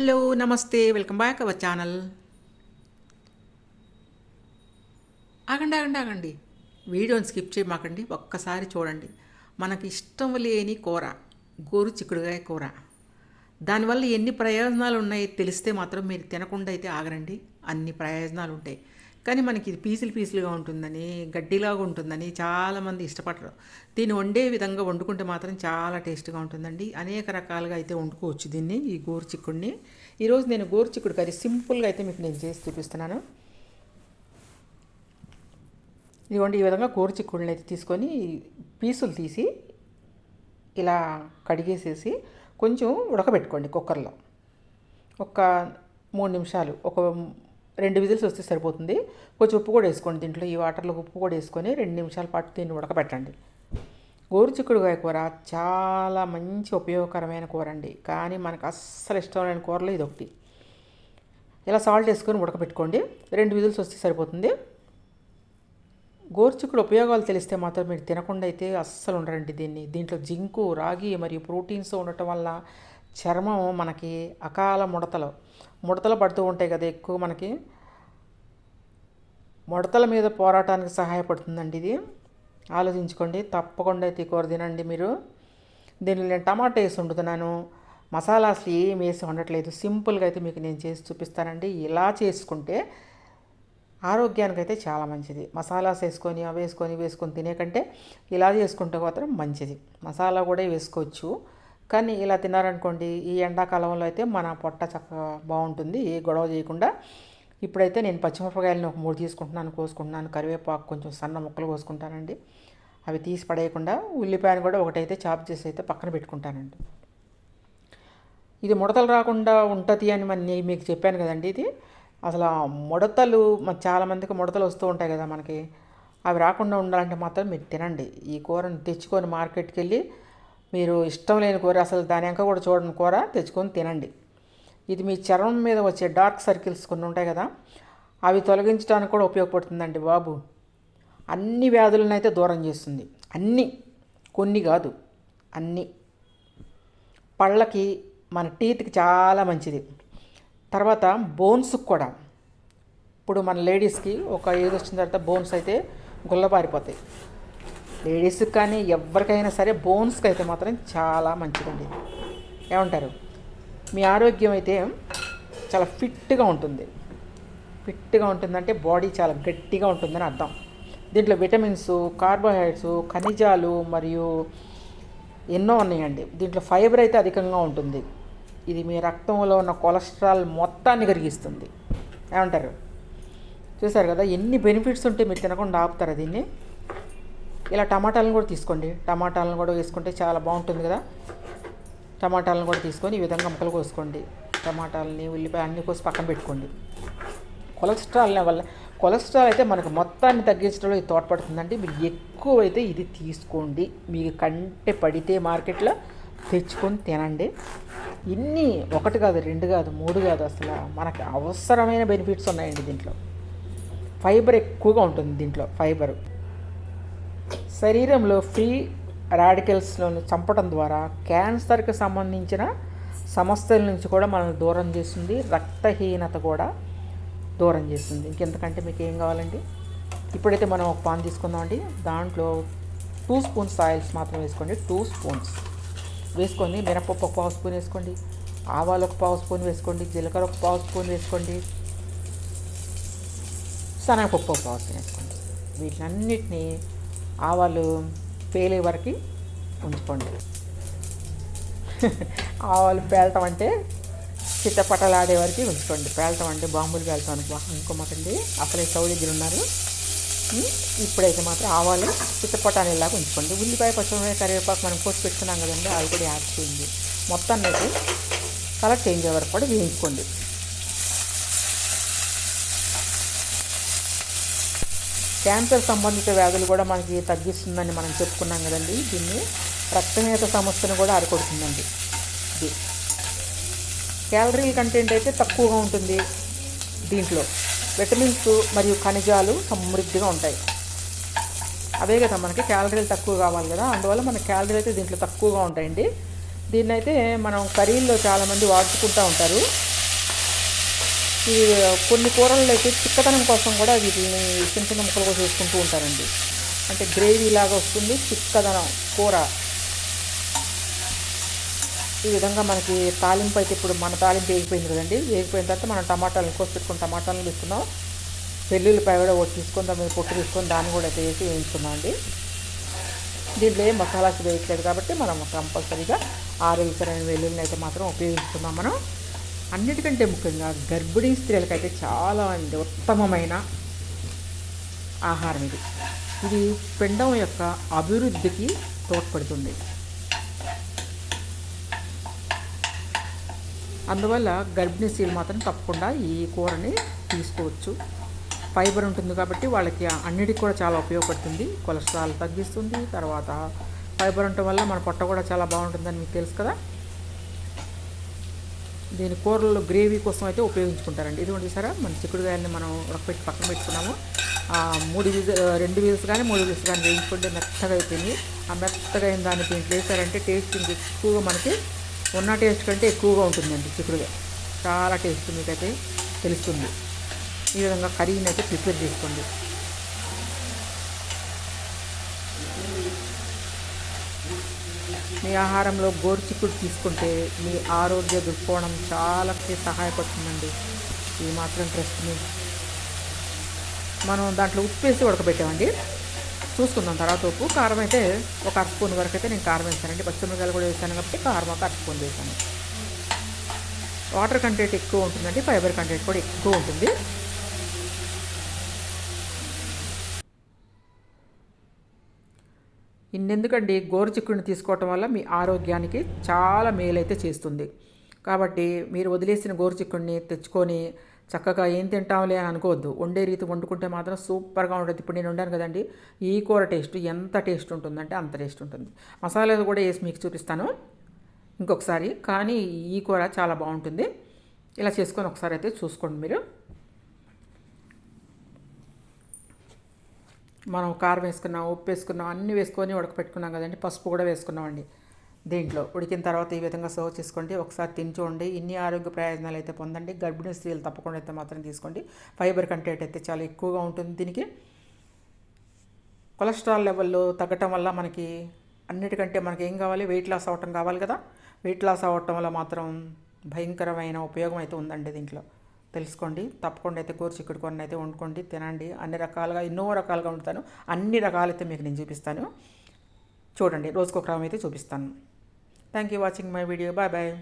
Hello నమస్తే welcome back our channel. ఆగండి ఆగండి ఆగండి. వీడియోని స్కిప్ చేయమాకండి ఒక్కసారి చూడండి. మనకి ఇష్టం లేని కూర గోరు చిక్కుడుగాయ కూర. దానివల్ల ఎన్ని ప్రయోజనాలు ఉన్నాయి తెలిస్తే మాత్రం మీరు తినకుండా అయితే ఆగరండి. అన్ని ప్రయోజనాలు ఉంటాయి కానీ మనకి ఇది పీసులు పీసులుగా ఉంటుందని గడ్డిలాగా ఉంటుందని చాలామంది ఇష్టపడరు. దీన్ని వండే విధంగా వండుకుంటే మాత్రం చాలా టేస్ట్గా ఉంటుందండి. అనేక రకాలుగా అయితే వండుకోవచ్చు దీన్ని ఈ గోరు చిక్కుడిని. ఈరోజు నేను గోరు చిక్కుడు కర్రీ సింపుల్గా అయితే మీకు నేను చేసి చూపిస్తున్నాను. ఇదిగోండి ఈ విధంగా గోరు చిక్కుడుని అయితే తీసుకొని పీసులు తీసి ఇలా కడిగేసేసి కొంచెం ఉడకబెట్టుకోండి కుక్కర్లో. ఒక మూడు నిమిషాలు ఒక రెండు విజిల్స్ వస్తే సరిపోతుంది. కొంచెం ఉప్పు కూడా వేసుకోండి దీంట్లో. ఈ వాటర్లో ఉప్పు కూడా వేసుకొని రెండు నిమిషాల పాటు దీన్ని ఉడకబెట్టండి. గోరుచిక్కుడుగాయ కూర చాలా మంచి ఉపయోగకరమైన కూర అండి. కానీ మనకు అస్సలు ఇష్టమైన కూరలో ఇది ఒకటి. ఇలా సాల్ట్ వేసుకొని ఉడకబెట్టుకోండి. రెండు విజిల్స్ వస్తే సరిపోతుంది. గోరుచిక్కుడు ఉపయోగాలు తెలిస్తే మాత్రం మీరు తినకుండా అయితే అస్సలు ఉండరండి దీన్ని. దీంట్లో జింకు రాగి మరియు ప్రోటీన్స్ ఉండటం వల్ల చర్మం మనకి అకాల ముడతలు. ముడతలు పడుతూ ఉంటాయి కదా ఎక్కువ మనకి. ముడతల మీద పోరాటానికి సహాయపడుతుందండి ఇది. ఆలోచించుకోండి తప్పకుండా అయితే కూర తినండి మీరు. దీనిలో నేను టమాటా వేసి వండుతున్నాను. మసాలాస్ ఏం వేసి ఉండట్లేదు సింపుల్గా అయితే మీకు నేను చేసి చూపిస్తానండి. ఇలా చేసుకుంటే ఆరోగ్యానికి అయితే చాలా మంచిది. మసాలాస్ వేసుకొని అవి వేసుకొని వేసుకొని తినే కంటే ఇలా చేసుకుంటే మాత్రం మంచిది. మసాలా కూడా వేసుకోవచ్చు. కానీ ఇలా తిన్నారనుకోండి ఈ ఎండాకాలంలో అయితే మన పొట్ట చక్కగా బాగుంటుంది ఏ గొడవ చేయకుండా. ఇప్పుడైతే నేను పచ్చిమిరపకాయలను ఒక మూడు తీసుకుంటున్నాను కోసుకుంటున్నాను కరివేపాకు కొంచెం సన్న ముక్కలు కోసుకుంటానండి. అవి తీసి పడేయకుండా ఉల్లిపాయను కూడా ఒకటైతే చాప్ చేసి అయితే పక్కన పెట్టుకుంటానండి. ఇది ముడతలు రాకుండా ఉంటుంది అని మన మీకు చెప్పాను కదండి ఇది. అసలు ముడతలు చాలామందికి ముడతలు వస్తూ ఉంటాయి కదా మనకి. అవి రాకుండా ఉండాలంటే మాత్రం మీరు తినండి. ఈ కూరను తెచ్చుకొని మార్కెట్కి వెళ్ళి మీరు ఇష్టం లేని కూర అసలు దాని వెనక కూడా చూడని కూర తెచ్చుకొని తినండి. ఇది మీ చర్మం మీద వచ్చే డార్క్ సర్కిల్స్ కొన్ని ఉంటాయి కదా అవి తొలగించడానికి కూడా ఉపయోగపడుతుందండి బాబు. అన్ని వ్యాధులను అయితే దూరం చేస్తుంది. అన్నీ కొన్ని కాదు అన్నీ. పళ్ళకి మన టీత్కి చాలా మంచిది. తర్వాత బోన్స్కి కూడా. ఇప్పుడు మన లేడీస్కి ఒక ఏజ్ వచ్చిన తర్వాత బోన్స్ అయితే గుల్లబారిపోతాయి. లేడీస్కి కానీ ఎవరికైనా సరే బోన్స్కి అయితే మాత్రం చాలా మంచిదండి. ఏమంటారు? మీ ఆరోగ్యం అయితే చాలా ఫిట్గా ఉంటుంది. ఫిట్గా ఉంటుందంటే బాడీ చాలా గట్టిగా ఉంటుందని అర్థం. దీంట్లో విటమిన్స్ కార్బోహైడ్రేట్స్ ఖనిజాలు మరియు ఎన్నో ఉన్నాయండి. దీంట్లో ఫైబర్ అయితే అధికంగా ఉంటుంది. ఇది మీ రక్తంలో ఉన్న కొలెస్ట్రాల్ మొత్తాన్ని కరిగిస్తుంది. ఏమంటారు? చూసారు కదా ఎన్ని బెనిఫిట్స్ ఉంటే మీరు తినకుండా ఆపుతారా దీన్ని? ఇలా టమాటాలను కూడా తీసుకోండి. టమాటాలను కూడా వేసుకుంటే చాలా బాగుంటుంది కదా. టమాటాలను కూడా తీసుకొని ఈ విధంగా ముక్కలు కోసుకోండి. టమాటాలని ఉల్లిపాయ అన్నీ కోసి పక్కన పెట్టుకోండి. కొలెస్ట్రాల్ వల్ల కొలెస్ట్రాల్ అయితే మనకు మొత్తాన్ని తగ్గించడంలో ఇది తోడ్పడుతుందండి మీరు ఎక్కువైతే ఇది తీసుకోండి. మీకు కంటే పడితే మార్కెట్లో తెచ్చుకొని తినండి. ఇన్ని ఒకటి కాదు రెండు కాదు మూడు కాదు అసలు మనకు అవసరమైన బెనిఫిట్స్ ఉన్నాయండి దీంట్లో. ఫైబర్ ఎక్కువగా ఉంటుంది దీంట్లో ఫైబర్. శరీరంలో ఫ్రీ రాడికల్స్లను చంపడం ద్వారా క్యాన్సర్కి సంబంధించిన సమస్యల నుంచి కూడా మనల్ని దూరం చేస్తుంది. రక్తహీనత కూడా దూరం చేస్తుంది. ఇంకెంతకంటే మీకు ఏం కావాలండి? ఇప్పుడైతే మనం ఒక పాన్ తీసుకుందామండి దాంట్లో టూ స్పూన్స్ ఆయిల్స్ మాత్రం వేసుకోండి. టూ స్పూన్స్ వేసుకొని మినపప్పు ఒక పావు స్పూన్ వేసుకోండి. ఆవాలు ఒక పావు స్పూన్ వేసుకోండి. జీలకర్ర ఒక పావు స్పూన్ వేసుకోండి. శనగపప్పు ఒక పావు స్పూన్ వేసుకోండి. వీటినన్నిటినీ ఆవాలు పేలే వరకు ఉంచుకోండి. ఆవాలు పేలటం అంటే చిట్టపట్టలాడే వరకు ఉంచుకోండి. పేలటం అంటే బాంబులు పేలటం అనుకో అనుకోమాకండి. అసలే స్టవ్ దగ్గర ఉన్నారు ఇప్పుడైతే మాత్రం ఆవాలు చిట్టపట్టానేలాగా ఉంచుకోండి. ఉల్లిపాయ పచ్చిమిరపాయ కరివేపాకు మనం కోసి పెట్టుకున్నాం కదండి అది కూడా యాడ్ చేయండి. మొత్తాన్ని అయితే కలర్ చేంజ్ అయ్యే వరకు కూడా వేయించుకోండి. క్యాన్సర్ సంబంధిత వ్యాధులు కూడా మనకి తగ్గిస్తుందని మనం చెప్పుకున్నాం కదండి. దీన్ని రక్తహీనత సమస్యను కూడా అరికొడుతుందండి. ఇది క్యాలరీల కంటెంట్ అయితే తక్కువగా ఉంటుంది దీంట్లో. విటమిన్స్ మరియు ఖనిజాలు సమృద్ధిగా ఉంటాయి. అవే కదా మనకి క్యాలరీలు తక్కువ కావాలి కదా. అందువల్ల మన క్యాలరీలు అయితే దీంట్లో తక్కువగా ఉంటాయండి. దీన్నైతే మనం కర్రీల్లో చాలామంది వాడుకుంటూ ఉంటారు. ఈ కొన్ని కూరల్లో అయితే చిక్కదనం కోసం కూడా వీటిని చిన్న చిన్న ముక్కలుగా చేసుకుంటూ ఉంటారండి. అంటే గ్రేవీ లాగా వస్తుంది చిక్కదనం కూర. ఈ విధంగా మనకి తాలింపు అయితే ఇప్పుడు మన తాలింపు వేగిపోయింది కదండి. వేగిపోయిన తర్వాత మనం టమాటాలు కోసి పెట్టుకుని టమాటాలు తీసుకున్నాం వెల్లుల్లిపాయ కూడా ఒకటి తీసుకుందాం పొట్టు తీసుకొని దాన్ని కూడా అయితే వేసి వేయించుకున్నాం అండి. దీంట్లో ఏం మసాలాస్ వేయట్లేదు కాబట్టి మనం కంపల్సరీగా ఆరు వెల్లుల్లిని అయితే మాత్రం ఉపయోగిస్తున్నాం మనం. అన్నిటికంటే ముఖ్యంగా గర్భిణీ స్త్రీలకైతే చాలా అండి ఉత్తమమైన ఆహారం ఇది. ఇది పిండం యొక్క అభివృద్ధికి తోడ్పడుతుంది. అందువల్ల గర్భిణీ స్త్రీలు మాత్రం తప్పకుండా ఈ కూరని తీసుకోవచ్చు. ఫైబర్ ఉంటుంది కాబట్టి వాళ్ళకి అన్నిటికి కూడా చాలా ఉపయోగపడుతుంది. కొలెస్ట్రాల్ తగ్గిస్తుంది. తర్వాత ఫైబర్ ఉండటం వల్ల మన పొట్ట కూడా చాలా బాగుంటుందని మీకు తెలుసు కదా? దీని కూరల్లో గ్రేవీ కోసం అయితే ఉపయోగించుకుంటారండి. ఇది చూసారా? మన చిక్కుడుగాయలని మనం ఉడకపెట్టి పక్కన పెట్టుకున్నాము. మూడు వీల్స్ రెండు వీల్స్ కానీ మూడు వీల్స్ కానీ వేయించుకుంటే మెత్తగా అయిపోయింది. ఆ మెత్తగా అయిన దాన్ని దీంట్లో వేసారంటే టేస్ట్ ఎక్కువగా మనకి ఉన్న టేస్ట్ కంటే ఎక్కువగా ఉంటుందండి చిక్కుడుగా చాలా టేస్ట్ మీకైతే తెలుస్తుంది. ఈ విధంగా కర్రీని అయితే ప్రిపేర్ చేసుకోండి. మీ ఆహారంలో గోరుచిక్కుడు తీసుకుంటే మీ ఆరోగ్య దృక్కోణం చాలా సహాయపడుతుందండి. ఈ మాత్రం ట్రస్ట్ మీ మనం దాంట్లో ఉప్పు వేసి ఉడకబెట్టామండి. చూసుకుందాం తర్వాత ఉప్పు. కారం అయితే ఒక అర స్పూన్ వరకు అయితే నేను కారం వేసానండి. పచ్చిమిరకాయలు కూడా వేసాను కాబట్టి కారం ఒక అర స్పూన్ వేసాను. వాటర్ కంటెంట్ ఎక్కువ ఉంటుందండి. ఫైబర్ కంటెంట్ కూడా ఎక్కువ ఉంటుంది. ఇన్నెందుకండి? గోరుచిక్కుడిని తీసుకోవటం వల్ల మీ ఆరోగ్యానికి చాలా మేలైతే చేస్తుంది. కాబట్టి మీరు వదిలేసిన గోరుచిక్కుడిని తెచ్చుకొని చక్కగా ఏం తింటాంలే అని అనుకోవద్దు. వండే రీతి వండుకుంటే మాత్రం సూపర్గా ఉంటుంది ఇప్పుడు నేను వండాను కదండి ఈ కూర టేస్ట్ ఎంత టేస్ట్ ఉంటుందంటే అంత టేస్ట్ ఉంటుంది. మసాలాలు కూడా వేసి మీకు చూపిస్తాను ఇంకొకసారి. కానీ ఈ కూర చాలా బాగుంటుంది. ఇలా చేసుకొని ఒకసారి అయితే చూసుకోండి మీరు. మనం కారం వేసుకున్నాం ఉప్పు వేసుకున్నాం అన్నీ వేసుకొని ఉడకపెట్టుకున్నాం కదండి. పసుపు కూడా వేసుకున్నామండి దీంట్లో. ఉడికిన తర్వాత ఈ విధంగా సర్వ్ చేసుకోండి. ఒకసారి తిని చూడండి. ఇన్ని ఆరోగ్య ప్రయోజనాలు అయితే పొందండి. గర్భిణీ స్త్రీలు తప్పకుండా అయితే మాత్రం తీసుకోండి. ఫైబర్ కంటెంట్ అయితే చాలా ఎక్కువగా ఉంటుంది దీనికి. కొలెస్ట్రాల్ లెవెల్లో తగ్గటం వల్ల మనకి అన్నిటికంటే మనకి ఏం కావాలి? వెయిట్ లాస్ అవ్వటం కావాలి కదా. వెయిట్ లాస్ అవ్వటం వల్ల మాత్రం భయంకరమైన ఉపయోగం అయితే ఉందండి దీంట్లో. తెలుసుకోండి. తప్పకుండా అయితే కూర చిక్కుడు కొన్ని అయితే వండుకోండి తినండి. అన్ని రకాలుగా ఎన్నో రకాలుగా వండుతాను. అన్ని రకాలైతే మీకు నేను చూపిస్తాను. చూడండి రోజుకొక క్రమం అయితే చూపిస్తాను. Thank you watching my video bye bye